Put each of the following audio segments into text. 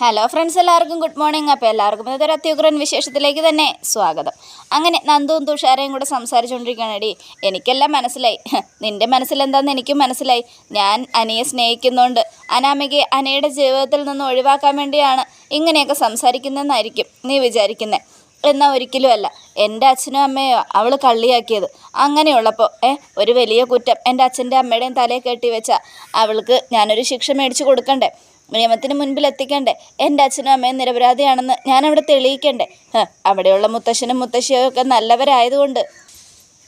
Hello friends എല്ലാവർക്കും good morning അപ്പോൾ എല്ലാവർക്കും ഇതൊരു അത്യുഗ്രൻ വിശേഷത്തിലേക്ക് തന്നെ സ്വാഗതം. അങ്ങനെ നന്ദുവും തുഷാരയും കൂടെ സംസാരിച്ചുകൊണ്ടിരിക്കുകയാണെടി. എനിക്കെല്ലാം മനസ്സിലായി. നിന്റെ നിന്റെ മനസ്സിലെന്താന്ന് എനിക്കും മനസ്സിലായി. ഞാൻ അനിയെ സ്നേഹിക്കുന്നുണ്ട്. അനാമികയെ അനയുടെ ജീവിതത്തിൽ നിന്ന് ഒഴിവാക്കാൻ വേണ്ടിയാണ് ഇങ്ങനെയൊക്കെ സംസാരിക്കുന്നതെന്നായിരിക്കും നീ വിചാരിക്കുന്നത് എന്നാൽ ഒരിക്കലും അല്ല. എന്റെ അച്ഛനും അമ്മയോ അവൾ കള്ളിയാക്കിയത്. അങ്ങനെയുള്ളപ്പോൾ ഏ ഒരു വലിയ കുറ്റം എന്റെ അച്ഛന്റെ അമ്മയുടെയും തലയെ കെട്ടി വെച്ചാൽ അവൾക്ക് ഞാനൊരു ശിക്ഷ മേടിച്ച് കൊടുക്കണ്ടേ? നിയമത്തിന് മുൻപിൽ എത്തിക്കണ്ടേ? എന്റെ അച്ഛനും അമ്മയും നിരപരാധിയാണെന്ന് ഞാൻ അവിടെ തെളിയിക്കണ്ടേ അവിടെയുള്ള മുത്തശ്ശനും മുത്തശ്ശിയും ഒക്കെ നല്ലവരായതുകൊണ്ട്.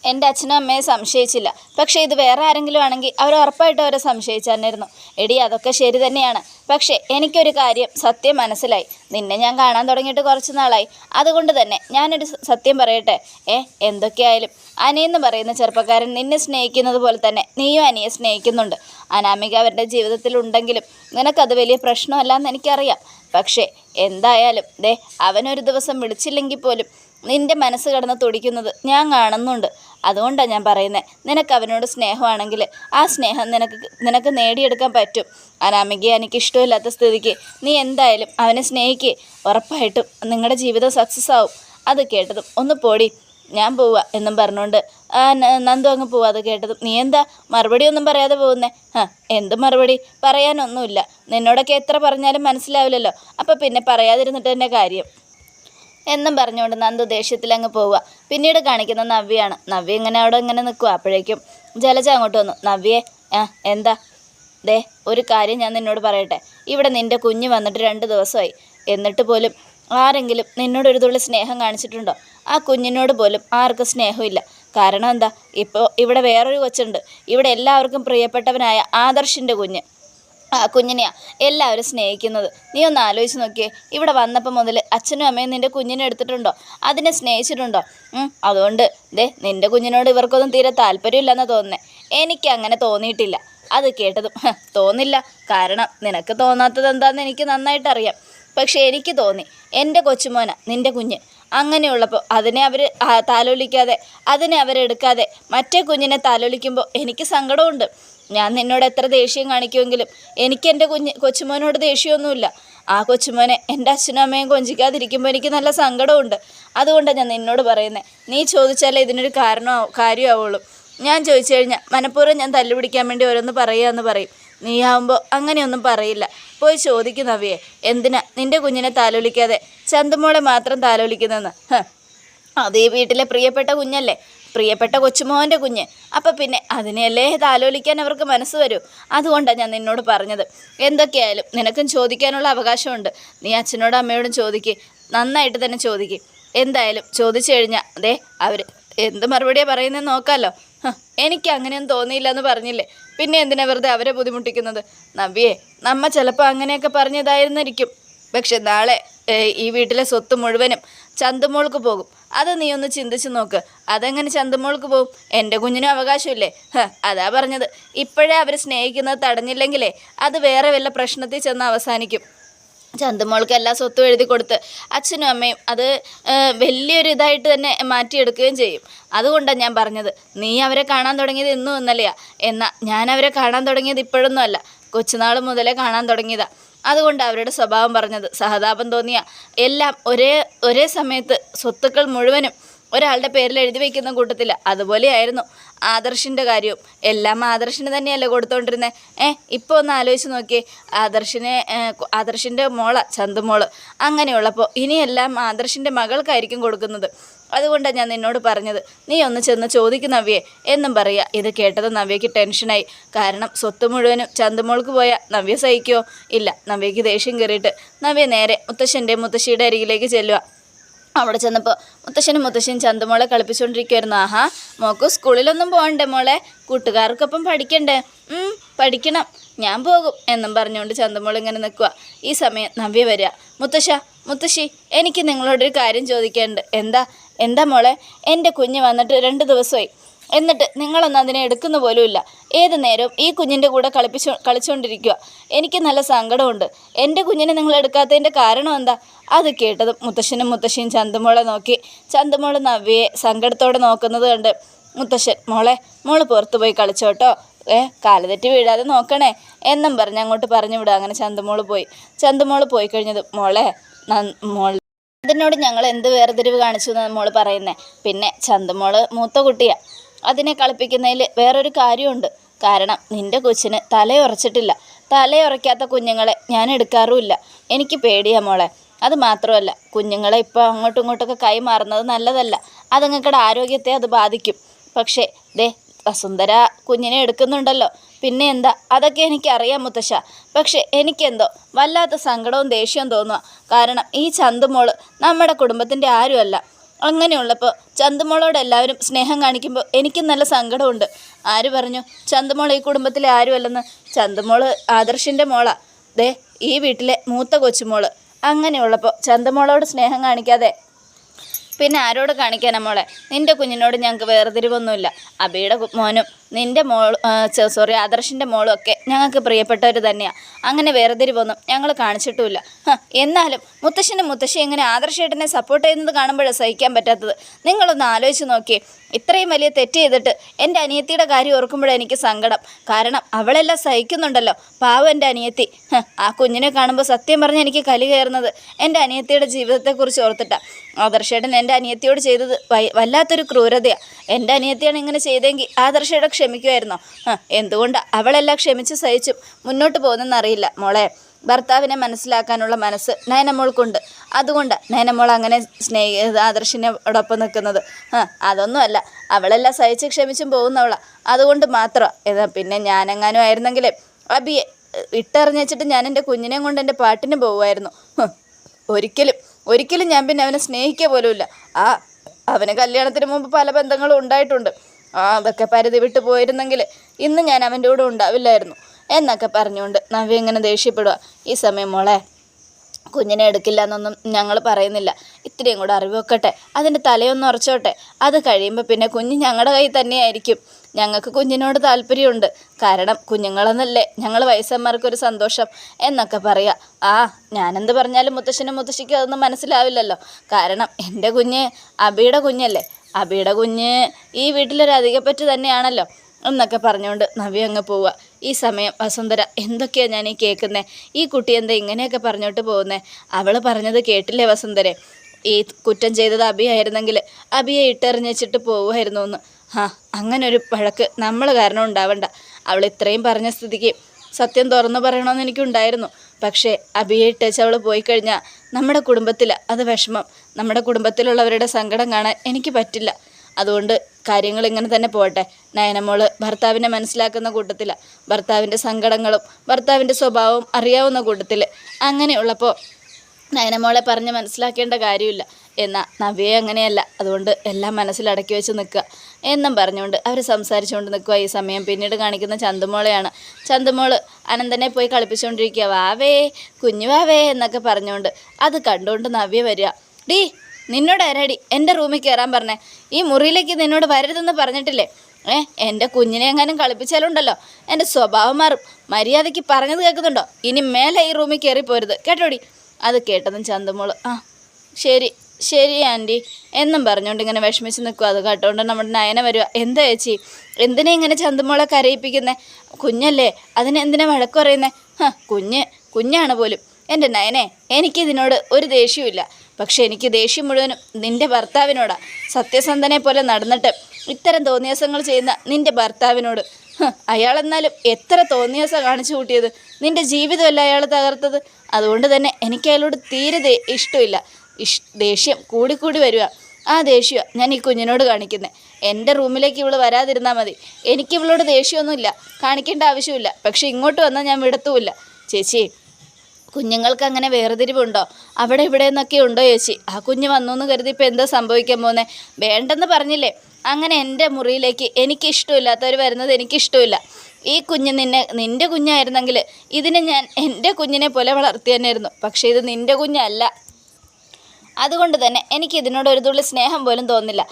എന്റെ അച്ഛനും അമ്മയെ സംശയിച്ചില്ല. പക്ഷേ ഇത് വേറെ ആരെങ്കിലും ആണെങ്കിൽ അവർ ഉറപ്പായിട്ട് അവരെ സംശയിച്ചായിരുന്നു എടി അതൊക്കെ ശരി തന്നെയാണ്. പക്ഷേ എനിക്കൊരു കാര്യം സത്യം മനസ്സിലായി. നിന്നെ ഞാൻ കാണാൻ തുടങ്ങിയിട്ട് കുറച്ച് നാളായി. അതുകൊണ്ട് തന്നെ ഞാനൊരു സത്യം പറയട്ടെ? ഏ എന്തൊക്കെയായാലും. അനിയെന്ന് പറയുന്ന ചെറുപ്പക്കാരൻ നിന്നെ സ്നേഹിക്കുന്നത് പോലെ തന്നെ നീയും അനിയെ സ്നേഹിക്കുന്നുണ്ട്. അനാമിക അവരുടെ ജീവിതത്തിൽ ഉണ്ടെങ്കിലും നിനക്കത് വലിയ പ്രശ്നമല്ല എന്ന് എനിക്കറിയാം. പക്ഷേ എന്തായാലും ദേ അവനൊരു ദിവസം വിളിച്ചില്ലെങ്കിൽ പോലും നിന്റെ മനസ്സ് കടന്ന് തുടിക്കുന്നത് ഞാൻ കാണുന്നുണ്ട്. അതുകൊണ്ടാണ് ഞാൻ പറയുന്നത് നിനക്ക് അവനോട് സ്നേഹമാണെങ്കിൽ ആ സ്നേഹം നിനക്ക് നിനക്ക് നേടിയെടുക്കാൻ പറ്റും. അനാമികയെ എനിക്ക് ഇഷ്ടമില്ലാത്ത സ്ഥിതിക്ക് നീ എന്തായാലും അവനെ സ്നേഹിക്കുക ഉറപ്പായിട്ടും നിങ്ങളുടെ ജീവിതം സക്സസ് ആവും. അത് കേട്ടതും ഒന്ന് പോടി ഞാൻ പോവാ എന്നും പറഞ്ഞുകൊണ്ട് നന്ദു അങ്ങ് പോവാ. അത് കേട്ടതും നീ എന്താ മറുപടി ഒന്നും പറയാതെ പോകുന്നേ? ആ എന്ത് മറുപടി? പറയാനൊന്നുമില്ല. നിന്നോടൊക്കെ എത്ര പറഞ്ഞാലും മനസ്സിലാവില്ലല്ലോ. അപ്പം പിന്നെ പറയാതിരുന്നിട്ട് തന്നെ കാര്യം. എന്നും പറഞ്ഞുകൊണ്ട് നന്ദു ദേഷ്യത്തിൽ അങ്ങ് പോവുക. പിന്നീട് കാണിക്കുന്ന നവ്യയാണ്. നവ്യ ഇങ്ങനെ അവിടെ ഇങ്ങനെ നിൽക്കുക. അപ്പോഴേക്കും ജലജ അങ്ങോട്ട് വന്നു. നവ്യെ ആ എന്താ? ദേ ഒരു കാര്യം ഞാൻ നിന്നോട് പറയട്ടെ. ഇവിടെ നിന്റെ കുഞ്ഞ് വന്നിട്ട് രണ്ട് ദിവസമായി. എന്നിട്ട് പോലും ആരെങ്കിലും നിന്നോട് ഒരു തുള്ളി സ്നേഹം കാണിച്ചിട്ടുണ്ടോ? ആ കുഞ്ഞിനോട് പോലും ആർക്കും സ്നേഹമില്ല. കാരണം എന്താ? ഇപ്പോൾ ഇവിടെ വേറൊരു കൊച്ചുണ്ട്. ഇവിടെ എല്ലാവർക്കും പ്രിയപ്പെട്ടവനായ ആദർശിന്റെ കുഞ്ഞ്. ആ കുഞ്ഞിനെയാ എല്ലാവരും സ്നേഹിക്കുന്നത്. നീ ഒന്ന് ആലോചിച്ച് നോക്കിയേ. ഇവിടെ വന്നപ്പോൾ മുതൽ അച്ഛനും അമ്മയും നിന്റെ കുഞ്ഞിനെ എടുത്തിട്ടുണ്ടോ? അതിനെ സ്നേഹിച്ചിട്ടുണ്ടോ? അതുകൊണ്ട് ദേ നിന്റെ കുഞ്ഞിനോട് ഇവർക്കൊന്നും തീരെ താല്പര്യമില്ലെന്ന് തോന്നുന്നേ. എനിക്ക് അങ്ങനെ തോന്നിയിട്ടില്ല. അത് കേട്ടതും തോന്നില്ല. കാരണം നിനക്ക് തോന്നാത്തത് എന്താണെന്ന് എനിക്ക് നന്നായിട്ട് അറിയാം പക്ഷേ എനിക്ക് തോന്നി എന്റെ കൊച്ചുമോന നിന്റെ കുഞ്ഞ്. അങ്ങനെയുള്ളപ്പോൾ അതിനെ അവർ താലോലിക്കാതെ അതിനെ അവരെടുക്കാതെ മറ്റേ കുഞ്ഞിനെ താലോലിക്കുമ്പോൾ എനിക്ക് സങ്കടമുണ്ട് ഞാൻ നിന്നോട് എത്ര ദേഷ്യം കാണിക്കുമെങ്കിലും എനിക്ക് എന്റെ കുഞ്ഞ് കൊച്ചുമോനോട് ദേഷ്യമൊന്നുമില്ല. ആ കൊച്ചുമോനെ എന്റെ അച്ഛനും അമ്മയും കൊഞ്ചിക്കാതിരിക്കുമ്പോൾ എനിക്ക് നല്ല സങ്കടമുണ്ട് അതുകൊണ്ടാണ് ഞാൻ നിന്നോട് പറയുന്നത് നീ ചോദിച്ചാലേ ഇതിനൊരു കാരണമാവും കാര്യമാവുള്ളൂ ഞാൻ ചോദിച്ചു കഴിഞ്ഞാൽ മനഃപൂർവം ഞാൻ തല്ലുപിടിക്കാൻ വേണ്ടി ഓരോന്ന് പറയുക എന്ന് പറയും. നീയാവുമ്പോൾ അങ്ങനെയൊന്നും പറയില്ല. പോയി ചോദിക്കുന്നവയെ എന്തിനാ നിന്റെ കുഞ്ഞിനെ താലോലിക്കാതെ? ചന്തുമോളെ മാത്രം താലോലിക്കുന്നതെന്ന് അതേ വീട്ടിലെ പ്രിയപ്പെട്ട കുഞ്ഞല്ലേ? പ്രിയപ്പെട്ട കൊച്ചുമോന്റെ കുഞ്ഞ്. അപ്പം പിന്നെ അതിനെയല്ലേ താലോലിക്കാൻ അവർക്ക് മനസ്സ് വരൂ? അതുകൊണ്ടാണ് ഞാൻ നിന്നോട് പറഞ്ഞത്. എന്തൊക്കെയായാലും നിനക്കും ചോദിക്കാനുള്ള അവകാശമുണ്ട്. നീ അച്ഛനോടും അമ്മയോടും ചോദിക്ക്. നന്നായിട്ട് തന്നെ ചോദിക്ക്. എന്തായാലും ചോദിച്ചു കഴിഞ്ഞാൽ അതെ അവർ എന്ത് മറുപടിയാണ് പറയുന്നത് നോക്കാമല്ലോ എനിക്ക് അങ്ങനെയൊന്നും തോന്നിയില്ല എന്ന് പറഞ്ഞില്ലേ? പിന്നെ എന്തിനാ വെറുതെ അവരെ ബുദ്ധിമുട്ടിക്കുന്നത്? നവ്യേ നമ്മ ചിലപ്പോൾ അങ്ങനെയൊക്കെ പറഞ്ഞതായിരുന്നിരിക്കും പക്ഷെ നാളെ ഈ വീട്ടിലെ സ്വത്ത് മുഴുവനും ചന്തുമോൾക്ക് പോകും. അത് നീ ഒന്ന് ചിന്തിച്ച് നോക്ക്. അതെങ്ങനെ ചന്തുമോൾക്ക് പോകും എന്റെ കുഞ്ഞിനും അവകാശമില്ലേ? അതാ പറഞ്ഞത്. ഇപ്പോഴേ അവർ സ്നേഹിക്കുന്നത് തടഞ്ഞില്ലെങ്കിലേ അത് വേറെ വല്ല പ്രശ്നത്തിൽ ചെന്ന് അവസാനിക്കും. ചന്തുമോൾക്ക് എല്ലാ സ്വത്തും എഴുതി കൊടുത്ത് അച്ഛനും അമ്മയും അത് വലിയൊരു ഇതായിട്ട് തന്നെ മാറ്റിയെടുക്കുകയും ചെയ്യും. അതുകൊണ്ടാണ് ഞാൻ പറഞ്ഞത് നീ അവരെ കാണാൻ തുടങ്ങിയത് ഇന്നും ഇന്നലെയാ. എന്നാൽ ഞാൻ അവരെ കാണാൻ തുടങ്ങിയത് ഇപ്പോഴൊന്നും അല്ല കൊച്ചുനാൾ മുതലേ കാണാൻ തുടങ്ങിയതാ. അതുകൊണ്ട് അവരുടെ സ്വഭാവം പറഞ്ഞത് സഹതാപം തോന്നിയ. എല്ലാം ഒരേ ഒരേ സമയത്ത് സ്വത്തുക്കൾ മുഴുവനും ഒരാളുടെ പേരിൽ എഴുതി വയ്ക്കുന്ന കൂട്ടത്തില്ല അതുപോലെയായിരുന്നു ആദർശിന്റെ കാര്യവും. എല്ലാം ആദർശിന് തന്നെയല്ലേ കൊടുത്തോണ്ടിരുന്നത് ഏ ഇപ്പോൾ ഒന്ന് ആലോചിച്ച് നോക്കിയേ. ആദർശിനെ ആദർശിന്റെ മോള ചന്തുമോൾ അങ്ങനെയുള്ളപ്പോൾ ഇനിയെല്ലാം ആദർശിന്റെ മകൾക്കായിരിക്കും കൊടുക്കുന്നത്. അതുകൊണ്ടാണ് ഞാൻ നിന്നോട് പറഞ്ഞത്. നീ ഒന്ന് ചെന്ന് ചോദിക്കും നവ്യെ. എന്നും പറയുക ഇത് കേട്ടത് നവ്യയ്ക്ക് ടെൻഷനായി. കാരണം സ്വത്ത് മുഴുവനും ചന്തുമോൾക്ക് പോയാൽ നവ്യ സഹിക്കുമോ ഇല്ല നവ്യയ്ക്ക് ദേഷ്യം കയറിയിട്ട്. നവ്യ നേരെ മുത്തശ്ശന്റെ മുത്തശ്ശിയുടെ അരികിലേക്ക് ചെല്ലുക അവിടെ ചെന്നപ്പോൾ മുത്തശ്ശനും മുത്തശ്ശനും ചന്തമോളെ കളിപ്പിച്ചുകൊണ്ടിരിക്കുമായിരുന്നു ആഹാ മോക്ക് സ്കൂളിലൊന്നും പോകണ്ടേ മോളെ? കൂട്ടുകാർക്കൊപ്പം പഠിക്കണ്ടേ? പഠിക്കണം. ഞാൻ പോകും എന്നും പറഞ്ഞുകൊണ്ട് ചന്തമോൾ ഇങ്ങനെ നിൽക്കുക ഈ സമയം നവ്യ വരിക. മുത്തശ്ശ മുത്തശ്ശി എനിക്ക് നിങ്ങളോടൊരു കാര്യം ചോദിക്കാനുണ്ട്. എന്താ എന്താ മോളെ? എന്റെ കുഞ്ഞ് വന്നിട്ട് രണ്ട് ദിവസമായി. എന്നിട്ട് നിങ്ങളൊന്നും അതിനെ എടുക്കുന്ന പോലുമില്ല. ഏത് നേരവും ഈ കുഞ്ഞിന്റെ കൂടെ കളിപ്പിച്ചു കളിച്ചുകൊണ്ടിരിക്കുക എനിക്ക് നല്ല സങ്കടമുണ്ട്. എന്റെ കുഞ്ഞിനെ നിങ്ങൾ എടുക്കാത്തതിന്റെ കാരണം എന്താ? അത് കേട്ടതും മുത്തശ്ശനും മുത്തശ്ശിയും ചന്തമോളെ നോക്കി. ചന്തമോളെ നവ്യയെ സങ്കടത്തോടെ നോക്കുന്നത് കണ്ട് മുത്തശ്ശൻ മോളെ മോൾ പുറത്തു പോയി കളിച്ചോട്ടോ. ഏ കാലുതെറ്റി വീഴാതെ നോക്കണേ. എന്നും പറഞ്ഞ് അങ്ങോട്ട് പറഞ്ഞു വിടുക. അങ്ങനെ ചന്തമോൾ പോയി. ചന്തമോൾ പോയി കഴിഞ്ഞത് മോളെ മോൾ അതിനോട് ഞങ്ങൾ എന്ത് വേർതിരിവ് കാണിച്ചു എന്നാണ് മോൾ പറയുന്നത് പിന്നെ ചന്തമോൾ മൂത്ത കുട്ടിയാ. അതിനെ കളിപ്പിക്കുന്നതിൽ വേറൊരു കാര്യമുണ്ട്. കാരണം നിന്റെ കൊച്ചിന് തലയുറച്ചിട്ടില്ല തലയുറയ്ക്കാത്ത കുഞ്ഞുങ്ങളെ ഞാൻ എടുക്കാറുമില്ല. എനിക്ക് പേടിയാ മോളെ. അത് മാത്രമല്ല കുഞ്ഞുങ്ങളെ ഇപ്പോൾ അങ്ങോട്ടും ഇങ്ങോട്ടൊക്കെ കൈമാറുന്നത് നല്ലതല്ല. അത് ആരോഗ്യത്തെ അത് ബാധിക്കും. പക്ഷേ ദേ വസുന്ധര കുഞ്ഞിനെ എടുക്കുന്നുണ്ടല്ലോ. പിന്നെ എന്താ? അതൊക്കെ എനിക്കറിയാം മുത്തശ്ശ. പക്ഷേ എനിക്കെന്തോ വല്ലാത്ത സങ്കടവും ദേഷ്യവും തോന്നുക കാരണം ഈ ചന്തുമോൾ നമ്മുടെ കുടുംബത്തിന്റെ ആരുമല്ല. അങ്ങനെയുള്ളപ്പോൾ ചന്തുമോളോട് എല്ലാവരും സ്നേഹം കാണിക്കുമ്പോൾ എനിക്കും നല്ല സങ്കടമുണ്ട്. ആര് പറഞ്ഞു? ചന്തുമോൾ ഈ കുടുംബത്തിലെ ആരുമല്ലെന്ന്? ചന്തുമോൾ ആദർശിന്റെ മോളാ. ദേ ഈ വീട്ടിലെ മൂത്ത കൊച്ചുമോൾ. അങ്ങനെയുള്ളപ്പോൾ ചന്തുമോളോട് സ്നേഹം കാണിക്കാതെ. പിന്നെ ആരോട് കാണിക്കാനാ മോളെ? നിന്റെ കുഞ്ഞിനോട് ഞങ്ങൾക്ക് വേർതിരിവൊന്നുമില്ല. അബിയുടെ മോനും നിന്റെ മോൾ സോറി ആദർശിന്റെ മോളും ഒക്കെ ഞങ്ങൾക്ക് പ്രിയപ്പെട്ടവർ തന്നെയാണ് അങ്ങനെ വേർതിരിവൊന്നും ഞങ്ങൾ കാണിച്ചിട്ടുമില്ല. എന്നാലും മുത്തശ്ശനും മുത്തശ്ശി ഇങ്ങനെ ആദർശേട്ടനെ സപ്പോർട്ട് ചെയ്യുന്നത് കാണുമ്പോഴാണ് സഹിക്കാൻ പറ്റാത്തത്. നിങ്ങളൊന്ന് ആലോചിച്ച് നോക്കിയേ. ഇത്രയും വലിയ തെറ്റ് ചെയ്തിട്ട് എന്റെ അനിയത്തിയുടെ കാര്യം ഓർക്കുമ്പോഴാണ് എനിക്ക് സങ്കടം. കാരണം അവളെല്ലാം സഹിക്കുന്നുണ്ടല്ലോ. പാവം എന്റെ അനിയത്തി. ആ കുഞ്ഞിനെ കാണുമ്പോൾ സത്യം പറഞ്ഞ് എനിക്ക് കലി കയറുന്നത് എന്റെ അനിയത്തിയുടെ ജീവിതത്തെക്കുറിച്ച് ഓർത്തിട്ടാണ് ആദർശേട്ടൻ എന്റെ അനിയത്തിയോട് ചെയ്തത് വല്ലാത്തൊരു ക്രൂരതയാണ് എന്റെ അനിയത്തിയാണ് ഇങ്ങനെ ചെയ്തെങ്കിൽ ആദർശേട്ടൻ ക്ഷമിക്കുമായിരുന്നോ. എന്തുകൊണ്ട് അവളെല്ലാം ക്ഷമിച്ച് സഹിച്ചും മുന്നോട്ട് പോകുന്നെന്നറിയില്ല. മോളെ ഭർത്താവിനെ മനസ്സിലാക്കാനുള്ള മനസ്സ് നയനമോൾക്കുണ്ട്. അതുകൊണ്ട് നയനമോൾ അങ്ങനെ സ്നേഹ ആദർശിനോടൊപ്പം നിൽക്കുന്നത് അതൊന്നുമല്ല. അവളെല്ലാം സഹിച്ച് ക്ഷമിച്ചും പോകുന്നവള. അതുകൊണ്ട് മാത്രം. പിന്നെ ഞാനെങ്ങാനും ആയിരുന്നെങ്കിൽ അബിയെ ഇട്ടറിഞ്ഞിട്ട് ഞാൻ എന്റെ കുഞ്ഞിനെ കൊണ്ട് എന്റെ പാട്ടിന് പോകുമായിരുന്നു ഒരിക്കലും ഒരിക്കലും ഞാൻ പിന്നെ അവനെ സ്നേഹിക്കുക പോലുമില്ല. ആ അവന് കല്യാണത്തിന് മുമ്പ് പല ബന്ധങ്ങളും ഉണ്ടായിട്ടുണ്ട്. ആ അതൊക്കെ പരിധി വിട്ടു പോയിരുന്നെങ്കിൽ ഇന്ന് ഞാൻ അവന്റെ കൂടെ ഉണ്ടാവില്ലായിരുന്നു എന്നൊക്കെ പറഞ്ഞുകൊണ്ട് നവ്യ ഇങ്ങനെ ദേഷ്യപ്പെടുക ഈ സമയം മോളെ കുഞ്ഞിനെ എടുക്കില്ല എന്നൊന്നും ഞങ്ങൾ പറയുന്നില്ല. ഇത്രയും കൂടെ അറിവ് വെക്കട്ടെ. അതിന്റെ തലയൊന്ന് ഉറച്ചോട്ടെ. അത് കഴിയുമ്പോൾ പിന്നെ കുഞ്ഞ് ഞങ്ങളുടെ കയ്യിൽ തന്നെയായിരിക്കും. ഞങ്ങൾക്ക് കുഞ്ഞിനോട് താല്പര്യമുണ്ട്. കാരണം കുഞ്ഞുങ്ങളെന്നല്ലേ ഞങ്ങൾ വയസ്സന്മാർക്കൊരു സന്തോഷം എന്നൊക്കെ പറയാം. ആ ഞാനെന്ത് പറഞ്ഞാലും മുത്തശ്ശനും മുത്തശ്ശിക്കും അതൊന്നും മനസ്സിലാവില്ലല്ലോ. കാരണം എന്റെ കുഞ്ഞ് അബിയുടെ കുഞ്ഞല്ലേ. അബിയുടെ കുഞ്ഞ് ഈ വീട്ടിലൊരു അധികപ്പറ്റ് തന്നെയാണല്ലോ എന്നൊക്കെ പറഞ്ഞുകൊണ്ട് നവ്യ അങ്ങ് പോവുക ഈ സമയം വസുന്ധര എന്തൊക്കെയാണ് ഞാൻ ഈ കേൾക്കുന്നത് ഈ കുട്ടി എന്താ ഇങ്ങനെയൊക്കെ പറഞ്ഞോട്ട് പോകുന്നത് അവൾ പറഞ്ഞത് കേട്ടില്ലേ വസുന്ധരെ? ഈ കുറ്റം ചെയ്തത് അബിയായിരുന്നെങ്കിൽ അബിയെ ഇട്ടെറിഞ്ഞിട്ട് പോവുമായിരുന്നു എന്ന്. ആ അങ്ങനെ ഒരു വഴക്ക് നമ്മൾ കാരണം ഉണ്ടാവണ്ട. അവൾ ഇത്രയും പറഞ്ഞ സ്ഥിതിക്ക് സത്യം തുറന്നു പറയണമെന്ന് എനിക്കുണ്ടായിരുന്നു. പക്ഷേ അബിയെ ഇട്ടേച്ച് അവൾ പോയി കഴിഞ്ഞാൽ നമ്മുടെ കുടുംബത്തിൽ അത് വിഷമം നമ്മുടെ കുടുംബത്തിലുള്ളവരുടെ സങ്കടം കാണാൻ എനിക്ക് പറ്റില്ല. അതുകൊണ്ട് കാര്യങ്ങൾ ഇങ്ങനെ തന്നെ പോട്ടെ നയനമോൾ ഭർത്താവിനെ മനസ്സിലാക്കുന്ന കൂട്ടത്തില ഭർത്താവിന്റെ സങ്കടങ്ങളും ഭർത്താവിന്റെ സ്വഭാവവും അറിയാവുന്ന കൂട്ടത്തിൽ അങ്ങനെയുള്ളപ്പോൾ നയനമോളെ പറഞ്ഞ് മനസ്സിലാക്കേണ്ട കാര്യമില്ല. എന്നാൽ നവ്യയെ അങ്ങനെയല്ല. അതുകൊണ്ട് എല്ലാം മനസ്സിലടക്കി വെച്ച് നിൽക്കുക. എന്നും പറഞ്ഞുകൊണ്ട് അവർ സംസാരിച്ചുകൊണ്ട് നിൽക്കുക. ഈ സമയം പിന്നീട് കാണിക്കുന്ന ചന്തുമോളെയാണ്. ചന്തുമോൾ അനന്തനെ പോയി കളിപ്പിച്ചുകൊണ്ടിരിക്കുക. വാവേ കുഞ്ഞു വാവേ എന്നൊക്കെ പറഞ്ഞുകൊണ്ട് അത് കണ്ടുകൊണ്ട് നവ്യ വരിക. ഡീ നിന്നോട് ആരാടി എന്റെ റൂമിൽ കയറാൻ പറഞ്ഞേ? ഈ മുറിയിലേക്ക് നിന്നോട് വരരുതെന്ന് പറഞ്ഞിട്ടില്ലേ? ഏ എന്റെ കുഞ്ഞിനെ എങ്ങാനും കളിപ്പിച്ചാലുണ്ടല്ലോ. എന്റെ സ്വഭാവം മാറും. മര്യാദയ്ക്ക് പറഞ്ഞത് കേൾക്കുന്നുണ്ടോ? ഇനി മേലെ ഈ റൂമിൽ കയറി പോരുത്. കേട്ടോടി അത് കേട്ടതും ചന്തമോൾ. ആ ശരി ശരി ആന്റി. എന്നും പറഞ്ഞുകൊണ്ട് ഇങ്ങനെ വിഷമിച്ച് നിൽക്കുക അത് കേട്ടോണ്ട് നമ്മുടെ നയന വരിക എന്താ ചേച്ചി? എന്തിനാ ഇങ്ങനെ ചന്തമോളെ കരയിപ്പിക്കുന്നേ? കുഞ്ഞല്ലേ? അതിനെന്തിനാ വഴക്ക് പറയുന്നേ? കുഞ്ഞ് കുഞ്ഞാണ് പോലും. എന്റെ നയനെ എനിക്കിതിനോട് ഒരു ദേഷ്യവുമില്ല. പക്ഷെ എനിക്ക് ദേഷ്യം മുഴുവനും നിന്റെ ഭർത്താവിനോടാ. സത്യസന്ധനെ പോലെ നടന്നിട്ട് ഇത്തരം തോന്നിയാസങ്ങൾ ചെയ്യുന്ന നിന്റെ ഭർത്താവിനോട്. അയാളെന്നാലും എത്ര തോന്നിയാസം കാണിച്ചു കൂട്ടിയത്. നിന്റെ ജീവിതമല്ല അയാൾ തകർത്തത്? അതുകൊണ്ട് തന്നെ എനിക്ക് അയാളോട് തീരെ ഇഷ്ടമില്ല. ഇഷ് ദേഷ്യം കൂടിക്കൂടി വരിക ആ ദേഷ്യം ഞാൻ ഈ കുഞ്ഞിനോട് കാണിക്കുന്നത് എന്റെ റൂമിലേക്ക് ഇവൾ വരാതിരുന്നാൽ മതി. എനിക്ക് ഇവളോട് ദേഷ്യമൊന്നുമില്ല. കാണിക്കേണ്ട ആവശ്യമില്ല. പക്ഷെ ഇങ്ങോട്ട് വന്നാൽ ഞാൻ വിടത്തുമില്ല. ചേച്ചി കുഞ്ഞുങ്ങൾക്ക് അങ്ങനെ വേർതിരിവുണ്ടോ? അവിടെ ഇവിടെ എന്നൊക്കെ ഉണ്ടോ ചേച്ചി? ആ കുഞ്ഞ് വന്നു എന്ന് കരുതി ഇപ്പം എന്താ സംഭവിക്കാൻ പോകുന്നത് വേണ്ടെന്ന് പറഞ്ഞില്ലേ? അങ്ങനെ എന്റെ മുറിയിലേക്ക് എനിക്കിഷ്ടമില്ലാത്തവർ വരുന്നത് എനിക്കിഷ്ടമില്ല. ഈ കുഞ്ഞ് നിന്നെ നിന്റെ കുഞ്ഞായിരുന്നെങ്കിൽ ഇതിനെ ഞാൻ എന്റെ കുഞ്ഞിനെ പോലെ വളർത്തി തന്നെയായിരുന്നു പക്ഷേ ഇത് നിന്റെ കുഞ്ഞല്ല. അതുകൊണ്ട് തന്നെ എനിക്ക് ഇതിനോട് ഒരു തുള്ളി സ്നേഹം പോലും തോന്നില്ല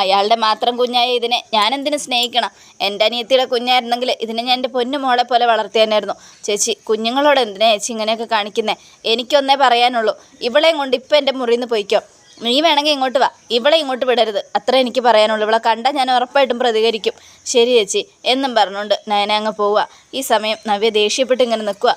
അയാളുടെ മാത്രം കുഞ്ഞായ ഇതിനെ ഞാൻ എന്തിനു സ്നേഹിക്കണം? എന്റെ അനിയത്തിയുടെ കുഞ്ഞായിരുന്നെങ്കിൽ ഇതിനെ ഞാൻ എന്റെ പൊന്നു മോളെ പോലെ വളർത്തിയെന്നായിരുന്നു. ചേച്ചി കുഞ്ഞുങ്ങളോട് എന്തിനാ ചേച്ചി ഇങ്ങനെയൊക്കെ കാണിക്കുന്നത് എനിക്കൊന്നേ പറയാനുള്ളൂ. ഇവളെയും കൊണ്ട് ഇപ്പം എന്റെ മുറിയിൽ നിന്ന് പോയിക്കോ. നീ വേണമെങ്കിൽ ഇങ്ങോട്ട് വാ. ഇവിടെ ഇങ്ങോട്ട് വിടരുത്. അത്ര എനിക്ക് പറയാനുള്ളൂ. ഇവളെ കണ്ടാൽ ഞാൻ ഉറപ്പായിട്ടും പ്രതികരിക്കും. ശരി ചേച്ചി. എന്നും പറഞ്ഞുകൊണ്ട് നയന അങ്ങ് പോവുക. ഈ സമയം നവ്യ ദേഷ്യപ്പെട്ട് ഇങ്ങനെ നിൽക്കുക.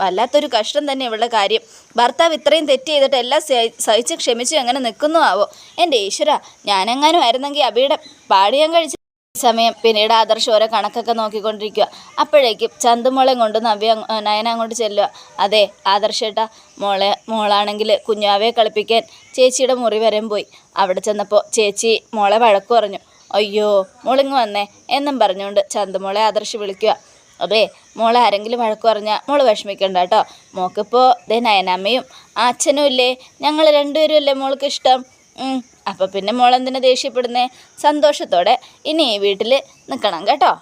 വല്ലാത്തൊരു കഷ്ടം തന്നെ ഇവളുടെ കാര്യം. ഭർത്താവ് ഇത്രയും തെറ്റ് ചെയ്തിട്ട് എല്ലാം സഹി- സഹിച്ച് ക്ഷമിച്ച് എങ്ങനെ നിൽക്കുന്നു ആവോ എന്റെ ഈശ്വര ഞാനെങ്ങാനും ആയിരുന്നെങ്കിൽ അബിയുടെ പാടിയാൻ കഴിച്ച സമയം പിന്നീട് ആദർശ് ഓരോ കണക്കൊക്കെ നോക്കിക്കൊണ്ടിരിക്കുക. അപ്പോഴേക്കും ചന്തുമോളെ കൊണ്ട് നവ്യ നയന അങ്ങോട്ട് ചെല്ലുക. അതെ ആദർശേട്ടാ മോളെ മോളാണെങ്കിൽ കുഞ്ഞാവെ കളിപ്പിക്കാൻ ചേച്ചിയുടെ മുറി വരെയും പോയി. അവിടെ ചെന്നപ്പോൾ ചേച്ചി മോളെ വഴക്കു പറഞ്ഞു. അയ്യോ മോളിങ്ങ് വന്നേ എന്നും പറഞ്ഞുകൊണ്ട് ചന്തുമോളെ ആദർശ് വിളിക്കുക. അതെ മോളെ ആരെങ്കിലും വഴക്ക് പറഞ്ഞാൽ മോൾ വിഷമിക്കണ്ട കേട്ടോ. മോക്കിപ്പോൾ ദേ നയനമ്മയും അച്ഛനും ഇല്ലേ ഞങ്ങൾ രണ്ടുപേരും അല്ലേ മോൾക്ക് ഇഷ്ടം. അപ്പോൾ പിന്നെ മോളെന്തിനെ ദേഷ്യപ്പെടുന്നേ? സന്തോഷത്തോടെ ഇനി ഈ വീട്ടിൽ നിൽക്കണം കേട്ടോ.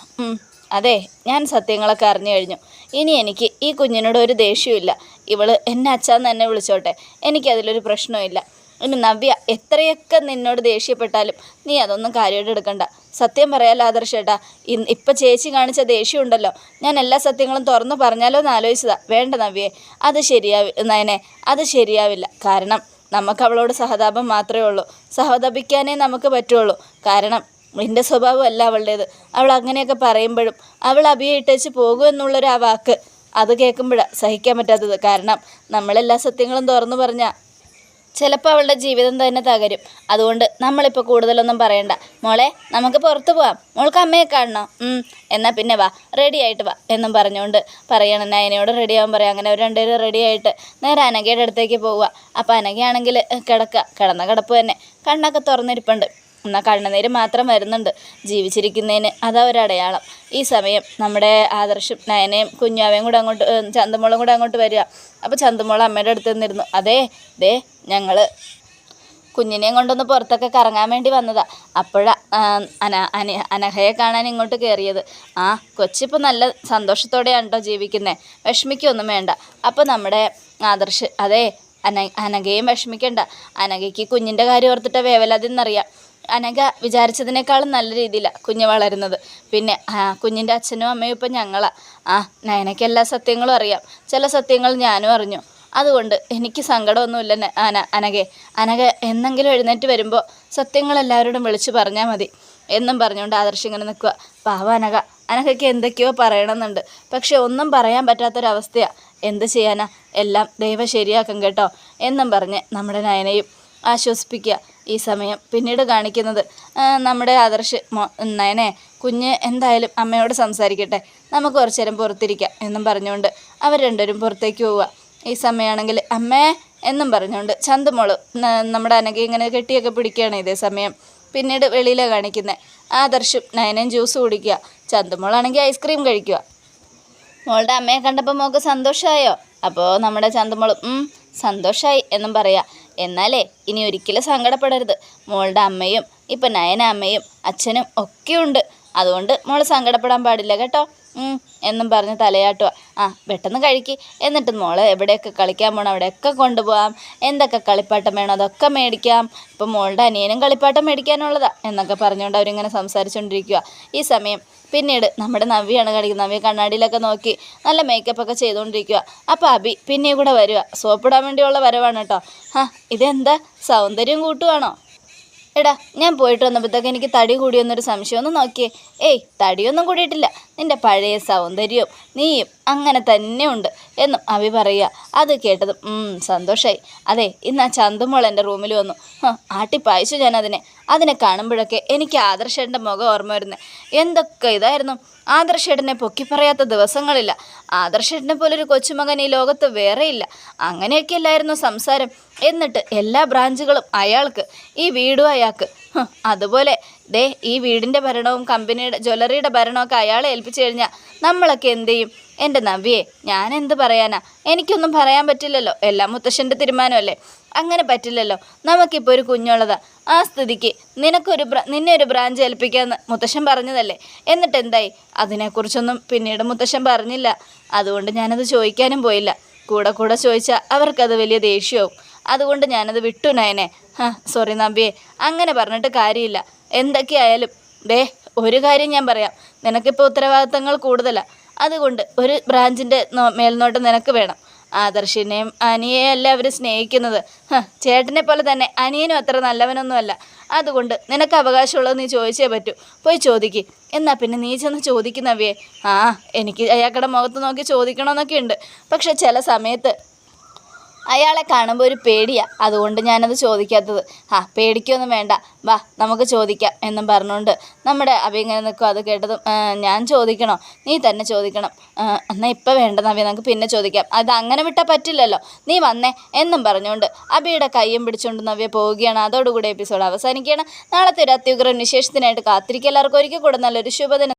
അതെ ഞാൻ സത്യങ്ങളൊക്കെ അറിഞ്ഞു കഴിഞ്ഞു. ഇനി എനിക്ക് ഈ കുഞ്ഞിനോട് ഒരു ദേഷ്യമില്ല ഇവൾ എന്നെ അച്ഛാന്ന് തന്നെ വിളിച്ചോട്ടെ. എനിക്കതിലൊരു പ്രശ്നമില്ല ഇനി നവ്യ എത്രയൊക്കെ നിന്നോട് ദേഷ്യപ്പെട്ടാലും നീ അതൊന്നും കാര്യമായിട്ട് എടുക്കണ്ട. സത്യം പറയാലോ ആദർശേട്ടാ ഇന്ന് ഇപ്പം ചേച്ചി കാണിച്ച ദേഷ്യം ഉണ്ടല്ലോ ഞാൻ എല്ലാ സത്യങ്ങളും തുറന്നു പറഞ്ഞാലോ എന്ന് ആലോചിച്ചതാ. വേണ്ട നവ്യേ അത് ശരിയാവി നയനെ അത് ശരിയാവില്ല. കാരണം നമുക്ക് അവളോട് സഹതാപം മാത്രമേ ഉള്ളൂ. സഹതപിക്കാനേ നമുക്ക് പറ്റുള്ളൂ. കാരണം നിന്റെ സ്വഭാവമല്ല അവളുടേത്. അവൾ അങ്ങനെയൊക്കെ പറയുമ്പോഴും അവൾ അഭിയെ ഇട്ടേച്ച് പോകും എന്നുള്ളൊരു ആ വാക്ക്. അത് കേൾക്കുമ്പോഴാണ് സഹിക്കാൻ പറ്റാത്തത്. കാരണം നമ്മളെല്ലാ സത്യങ്ങളും തുറന്നു പറഞ്ഞാൽ ചിലപ്പോൾ അവളുടെ ജീവിതം തന്നെ തകരും. അതുകൊണ്ട് നമ്മളിപ്പോൾ കൂടുതലൊന്നും പറയണ്ട. മോളെ നമുക്ക് പുറത്ത് പോവാം. മോൾക്ക് അമ്മയെ കാണണോ. എന്നാൽ പിന്നെ വാ. റെഡി ആയിട്ട് വാ എന്നും പറഞ്ഞുകൊണ്ട് പറയണം. നയനയോട് റെഡി ആവാൻ പറയാം. അങ്ങനെ അവർ രണ്ടുപേരും റെഡി ആയിട്ട് നേരെ അനഘയുടെ അടുത്തേക്ക് പോവുക. അപ്പോൾ അനഘയാണെങ്കിൽ കിടക്കുക. കിടന്ന കിടപ്പ് തന്നെ. കണ്ണൊക്കെ തുറന്നിരിപ്പുണ്ട്. എന്നാൽ കണ്ണുനീര് മാത്രം വരുന്നുണ്ട് ജീവിച്ചിരിക്കുന്നതിന്. അതാ ഒരു അടയാളം ഈ സമയം നമ്മുടെ ആദർശും നയനയും കുഞ്ഞാവയും കൂടെ അങ്ങോട്ട് ചന്തമോളും കൂടെ അങ്ങോട്ട് വരിക. അപ്പോൾ ചന്തമോൾ അമ്മയുടെ അടുത്ത് നിന്നിരുന്നു. അതേ ദേ ഞങ്ങൾ കുഞ്ഞിനെയും കൊണ്ടൊന്ന് പുറത്തൊക്കെ കറങ്ങാൻ വേണ്ടി വന്നതാ. അപ്പോഴാ അന അന അനഹയെ കാണാൻ ഇങ്ങോട്ട് കയറിയത് ആ കൊച്ചിപ്പോൾ നല്ല സന്തോഷത്തോടെയാണ് കേട്ടോ ജീവിക്കുന്നത് വിഷമിക്കൊന്നും വേണ്ട. അപ്പോൾ നമ്മുടെ ആദർശ് അതെ അന അനഘയും വിഷമിക്കണ്ട. അനഘയ്ക്ക് കുഞ്ഞിന്റെ കാര്യം ഓർത്തിട്ട് വേവലാതെന്നറിയാം. അനഘ വിചാരിച്ചതിനേക്കാളും നല്ല രീതിയിലാണ് കുഞ്ഞ് വളരുന്നത്. പിന്നെ കുഞ്ഞിന്റെ അച്ഛനും അമ്മയും ഇപ്പം ഞങ്ങളാണ് ആ നയനയ്ക്ക് എല്ലാ സത്യങ്ങളും അറിയാം. ചില സത്യങ്ങൾ ഞാനും അറിഞ്ഞു. അതുകൊണ്ട് എനിക്ക് സങ്കടമൊന്നുമില്ല അന അനഘെ. അനഘ എന്നെങ്കിലും എഴുന്നേറ്റ് വരുമ്പോൾ സത്യങ്ങൾ എല്ലാവരോടും വിളിച്ചു പറഞ്ഞാൽ മതി. എന്നും പറഞ്ഞുകൊണ്ട് ആദർശ് ഇങ്ങനെ നിൽക്കുക പാവ അനഘ. അനഘയ്ക്ക് എന്തൊക്കെയോ പറയണമെന്നുണ്ട്. പക്ഷെ ഒന്നും പറയാൻ പറ്റാത്തൊരവസ്ഥയാണ് എന്ത് ചെയ്യാനാ? എല്ലാം ദൈവം ശരിയാക്കും കേട്ടോ. എന്നും പറഞ്ഞ് നമ്മുടെ നയനയും ആശ്വസിപ്പിക്കുക ഈ സമയം പിന്നീട് കാണിക്കുന്നത്. നമ്മുടെ ആദർശ് നയനെ കുഞ്ഞ് എന്തായാലും അമ്മയോട് സംസാരിക്കട്ടെ. നമുക്ക് കുറച്ചു നേരം പുറത്തിരിക്കാം എന്നും പറഞ്ഞുകൊണ്ട് അവർ രണ്ടുപേരും പുറത്തേക്ക് പോവുക. ഈ സമയമാണെങ്കിൽ അമ്മേ എന്നും പറഞ്ഞുകൊണ്ട് ചന്തുമോൾ നമ്മുടെ അനക ഇങ്ങനെ കെട്ടിയൊക്കെ പിടിക്കുകയാണ് ഇതേ സമയം. പിന്നീട് വെളിയിലാണ് കാണിക്കുന്നത് ആദർശും നയനയും ജ്യൂസ് കുടിക്കുക. ചന്തുമോളാണെങ്കിൽ ഐസ്ക്രീം കഴിക്കുക. മോളുടെ അമ്മയെ കണ്ടപ്പോൾ മോൾക്ക് സന്തോഷമായോ? അപ്പോൾ നമ്മുടെ ചന്തമോളും സന്തോഷമായി എന്നും പറയാ. എന്നാലേ ഇനി ഒരിക്കലും സങ്കടപ്പെടരുത്. മോളുടെ അമ്മയും ഇപ്പം നയന അമ്മയും അച്ഛനും ഒക്കെ ഉണ്ട്. അതുകൊണ്ട് മോൾ സങ്കടപ്പെടാൻ പാടില്ല കേട്ടോ. എന്നും പറഞ്ഞ് തലയാട്ടുക ആ പെട്ടെന്ന് കഴിക്ക്. എന്നിട്ട് മോളെ എവിടെയൊക്കെ കളിക്കാൻ പോകണം അവിടെയൊക്കെ കൊണ്ടുപോകാം എന്തൊക്കെ കളിപ്പാട്ടം വേണം അതൊക്കെ മേടിക്കാം. ഇപ്പം മോളുടെ അനിയനും കളിപ്പാട്ടം മേടിക്കാനുള്ളതാ എന്നൊക്കെ പറഞ്ഞുകൊണ്ട് അവരിങ്ങനെ സംസാരിച്ചുകൊണ്ടിരിക്കുക ഈ സമയം പിന്നീട് നമ്മുടെ നവ്യാണ് കളിക്കുന്നത്. നവ്യ കണ്ണാടിയിലൊക്കെ നോക്കി നല്ല മേക്കപ്പ് ഒക്കെ ചെയ്തുകൊണ്ടിരിക്കുക അപ്പോൾ അബി പിന്നെയും കൂടെ വരിക സോപ്പിടാൻ വേണ്ടിയുള്ള വരവാണ് കേട്ടോ. ആ ഇതെന്താ? സൗന്ദര്യം കൂട്ടുവാണോ? എടാ ഞാൻ പോയിട്ട് വന്നപ്പോഴത്തേക്ക് എനിക്ക് തടി കൂടിയെന്നൊരു സംശയം ഒന്ന് നോക്കിയേ. ഏയ് തടിയൊന്നും കൂടിയിട്ടില്ല. നിന്റെ പഴയ സൗന്ദര്യവും നീയും അങ്ങനെ തന്നെ ഉണ്ട് എന്നും അഭി പറയുക. അത് കേട്ടതും സന്തോഷമായി അതെ ഇന്ന് ആ ചന്തുമോൾ എന്റെ റൂമിൽ വന്നു. ആട്ടിപ്പായച്ചു ഞാൻ അതിനെ. അതിനെ കാണുമ്പോഴൊക്കെ എനിക്ക് ആദർശേട്ടന്റെ മുഖം ഓർമ്മ വരുന്നത് എന്തൊക്കെ ഇതായിരുന്നു. ആദർശേട്ടനെ പൊക്കി പറയാത്ത ദിവസങ്ങളില്ല. ആദർശേട്ടനെ പോലൊരു കൊച്ചുമകൻ ഈ ലോകത്ത് വേറെയില്ല. അങ്ങനെയൊക്കെ അല്ലായിരുന്നു സംസാരം. എന്നിട്ട് എല്ലാ ബ്രാഞ്ചുകളും അയാൾക്ക് ഈ വീടും അയാൾക്ക്. അതുപോലെ ദേ ഈ വീടിന്റെ ഭരണവും കമ്പനിയുടെ ജ്വല്ലറിയുടെ ഭരണമൊക്കെ അയാളെ ഏൽപ്പിച്ചു കഴിഞ്ഞാൽ നമ്മളൊക്കെ എന്ത് ചെയ്യും? എന്റെ നവ്യേ ഞാൻ എന്ത് പറയാനാ? എനിക്കൊന്നും പറയാൻ പറ്റില്ലല്ലോ. എല്ലാം മുത്തശ്ശന്റെ തീരുമാനമല്ലേ? അങ്ങനെ പറ്റില്ലല്ലോ. നമുക്കിപ്പോൾ ഒരു കുഞ്ഞുള്ളതാ. ആ സ്ഥിതിക്ക് നിനക്കൊരു നിന്നെ ഒരു ബ്രാഞ്ച് ഏൽപ്പിക്കാമെന്ന് മുത്തശ്ശൻ പറഞ്ഞതല്ലേ? എന്നിട്ട് എന്തായി? അതിനെക്കുറിച്ചൊന്നും പിന്നീട് മുത്തശ്ശൻ പറഞ്ഞില്ല. അതുകൊണ്ട് ഞാനത് ചോദിക്കാനും പോയില്ല. കൂടെ കൂടെ ചോദിച്ചാൽ അവർക്കത് വലിയ ദേഷ്യവും അതുകൊണ്ട് ഞാനത് വിട്ടു നയനെ. സോറി നമ്പിയെ. അങ്ങനെ പറഞ്ഞിട്ട് കാര്യമില്ല. എന്തൊക്കെയായാലും ദേ ഒരു കാര്യം ഞാൻ പറയാം. നിനക്കിപ്പോൾ ഉത്തരവാദിത്തങ്ങൾ കൂടുതലാണ് അതുകൊണ്ട് ഒരു ബ്രാഞ്ചിന്റെ മേൽനോട്ടം നിനക്ക് വേണം. ആദർശിനെയും അനിയെയും അല്ല അവർ സ്നേഹിക്കുന്നത്. ചേട്ടനെ പോലെ തന്നെ അനിയനും അത്ര നല്ലവനൊന്നുമല്ല. അതുകൊണ്ട് നിനക്ക് അവകാശമുള്ളത് നീ ചോദിച്ചേ പറ്റൂ. പോയി ചോദിക്ക്. എന്നാ പിന്നെ നീ ചെന്ന് ചോദിക്കുന്നവയെ ആ എനിക്ക് അയാളുടെ മുഖത്ത് നോക്കി ചോദിക്കണമെന്നൊക്കെ ഉണ്ട് പക്ഷെ ചില സമയത്ത് അയാളെ കാണുമ്പോൾ ഒരു പേടിയാ. അതുകൊണ്ട് ഞാനത് ചോദിക്കാത്തത്. ആ പേടിക്കൊന്നും വേണ്ട. വാ നമുക്ക് ചോദിക്കാം എന്നും പറഞ്ഞുകൊണ്ട് നമ്മുടെ അഭി ഇങ്ങനെ നിൽക്കും അത് കേട്ടതും ഞാൻ ചോദിക്കണോ? നീ തന്നെ ചോദിക്കണം. എന്നാൽ എന്നാ ഇപ്പം വേണ്ട നവ്യ നമുക്ക് പിന്നെ ചോദിക്കാം. അത് അങ്ങനെ വിട്ടാൽ പറ്റില്ലല്ലോ. നീ വന്നേ എന്നും പറഞ്ഞുകൊണ്ട് അഭിയുടെ കയ്യും പിടിച്ചുകൊണ്ട് നവ്യ പോവുകയാണ്. അതോടുകൂടി എപ്പിസോഡ് അവസാനിക്കുകയാണ്. നാളത്തെ ഒരു അത്യുഗ്രൻ വിശേഷത്തിനായിട്ട് കാത്തിരിക്കുക. എല്ലാവർക്കും ഒരിക്കൽ കൂടെ നല്ലൊരു ശുഭദിനം.